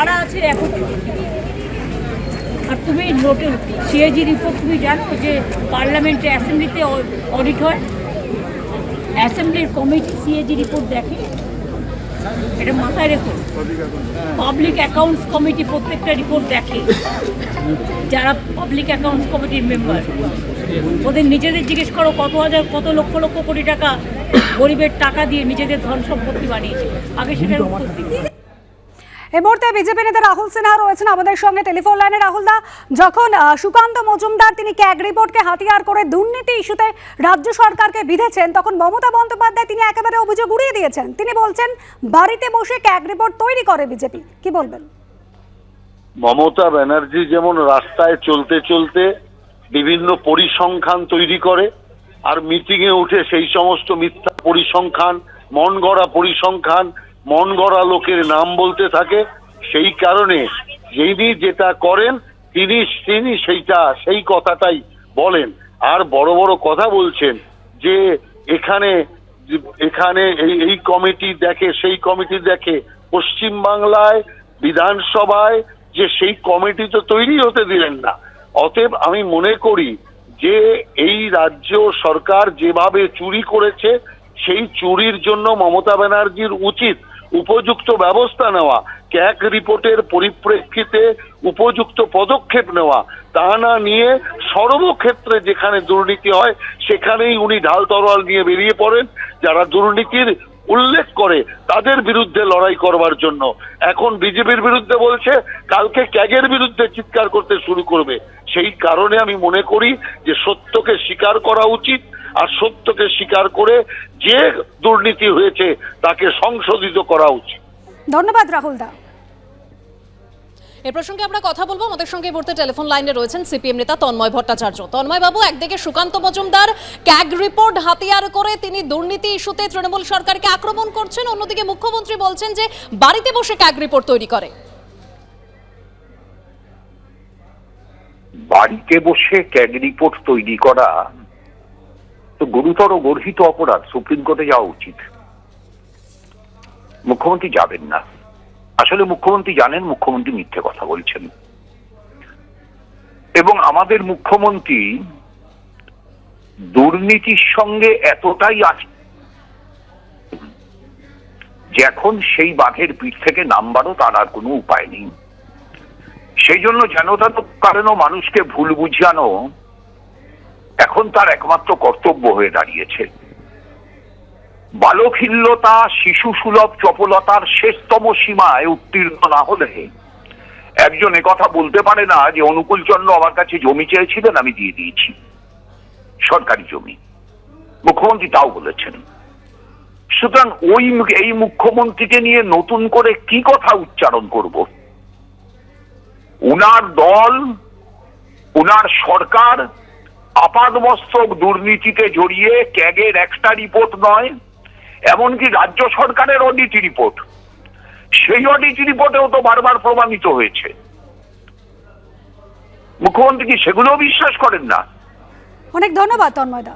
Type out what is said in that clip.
কারা আছে এখন আর তুমি নোটে সিএজি রিপোর্ট তুমি জানো যে পার্লামেন্টে অ্যাসেম্বলিতে অডিট হয়? অ্যাসেম্বলির কমিটি সিএজি রিপোর্ট দেখে। এটা মাথায় রেখো। পাবলিক অ্যাকাউন্টস কমিটি প্রত্যেকটা রিপোর্ট দেখে। যারা পাবলিক অ্যাকাউন্টস কমিটির মেম্বার ওদের নিজেদের জিজ্ঞেস করো কত হাজার কত লক্ষ লক্ষ কোটি টাকা গরিবের টাকা দিয়ে নিজেদের ধন সম্পত্তি বানিয়েছে? আগে সেটার উত্তর দিন এই মুহূর্তে বিজেপি নেতা রাহুল সিনহা রয়েছেন আমাদের সঙ্গে। টেলিফোন লাইনে রাহুল দা, যখন সুকান্ত মজুমদার তিনি ক্যাগ রিপোর্টকে হাতিয়ার করে দুর্নীতি ইস্যুতে রাজ্য সরকারকে বিধেছেন, তখন মমতা বন্দ্যোপাধ্যায় তিনি একেবারে অভিযোগ উড়িয়ে দিয়েছেন। তিনি বলছেন, বাড়িতে বসে ক্যাগ রিপোর্ট তৈরি করে বিজেপি কি বলবেন? মমতা ব্যানার্জি যেমন রাস্তায় চলতে চলতে বিভিন্ন পরিসংখ্যান তৈরি করে, আর মিটিংয়ে উঠে সেই সমস্ত মিথ্যা পরিসংখ্যান মন গড়া পরিসংখ্যান মন গড়া লোকের নাম বলতে থাকে। সেই কারণে যিনি যেটা করেন, তিনি তিনি সেইটা, সেই কথাটাই বলেন। আর বড় বড় কথা বলছেন যে এখানে এখানে এই এই কমিটি দেখে, সেই কমিটি দেখে পশ্চিম বাংলায় বিধানসভায় যে সেই কমিটি তো তৈরি হতে দিলেন না। অতএব আমি মনে করি যে এই রাজ্য সরকার যেভাবে চুরি করেছে, সেই চুরির জন্য মমতা ব্যানার্জির উচিত উপযুক্ত ব্যবস্থা নেওয়া ক্যাক রিপোর্টের পরিপ্রেক্ষিতে উপযুক্ত পদক্ষেপ নেওয়া, তা না নিয়ে সর্বক্ষেত্রে যেখানে দুর্নীতি হয়, সেখানেই উনি ঢাল তরোয়াল নিয়ে বেরিয়ে পড়েন। যারা দুর্নীতির উল্লেখ করে তাদের বিরুদ্ধে লড়াই করবার জন্য। এখন বিজেপির বিরুদ্ধে বলছে, কালকে ক্যাগের বিরুদ্ধে চিৎকার করতে শুরু করবে। সেই কারণে আমি মনে করি যে সত্যকে স্বীকার করা উচিত, আর সত্যকে স্বীকার করে যে দুর্নীতি হয়েছে তাকে সংশোধিত করা উচিত। ধন্যবাদ রাহুল দা। এ প্রসঙ্গে আমরা কথা বলব। আমাদের সঙ্গে টেলিফোন লাইনে রয়েছেন সিপিএম নেতা তন্ময় ভট্টাচার্য। তন্ময় বাবু, একদিকে সুকান্ত মজুমদার ক্যাগ রিপোর্ট হাতিয়ার করে তিনি দুর্নীতি ইস্যুতে তৃণমূল সরকারকে আক্রমণ করছেন। অন্যদিকে মুখ্যমন্ত্রী বলছেন যে, বাড়িতে বসে ক্যাগ রিপোর্ট তৈরি করে। বাড়িতে বসে ক্যাগ রিপোর্ট তৈরি করা তো গুরুতর গর্হিত অপরাধ সুপ্রিম কোর্টে যাওয়া উচিত। মুখ্যমন্ত্রী যাবেন না। আসলে মুখ্যমন্ত্রী জানেন মুখ্যমন্ত্রী মিথ্যে কথা বলছেন। এবং আমাদের মুখ্যমন্ত্রী দুর্নীতির সঙ্গে এতটাই আছে যে এখন সেই বাঘের পিঠ থেকে নামবারও তার আর কোনো উপায় নেই। সেই জন্য যেন তেন কারণও মানুষকে ভুল বুঝানো এখন তার একমাত্র কর্তব্য হয়ে দাঁড়িয়েছে। বালখিল্যতা শিশু সুলভ চপলতার শেষতম সীমায় উত্তীর্ণ না হলে। একজন কথা বলতে পারে না যে অনুকূল চন্দ্র আমার কাছে জমি চেয়েছিলেন, আমি দিয়ে দিয়েছি। সরকারি জমি। মুখ্যমন্ত্রী তাও বলেছেন। সুতরাং ওই এই মুখ্যমন্ত্রীকে নিয়ে নতুন করে কি কথা উচ্চারণ করব? উনার দল, উনার সরকার আপাদমস্তক দুর্নীতিতে জড়িয়ে ক্যাগের একটা রিপোর্ট নয় এমনকি রাজ্য সরকারের অডিট রিপোর্ট সেই অডিট রিপোর্টেও তো বারবার প্রমাণিত হয়েছে। মুখ্যমন্ত্রী কি সেগুলো বিশ্বাস করেন না? অনেক ধন্যবাদ তন্ময় দা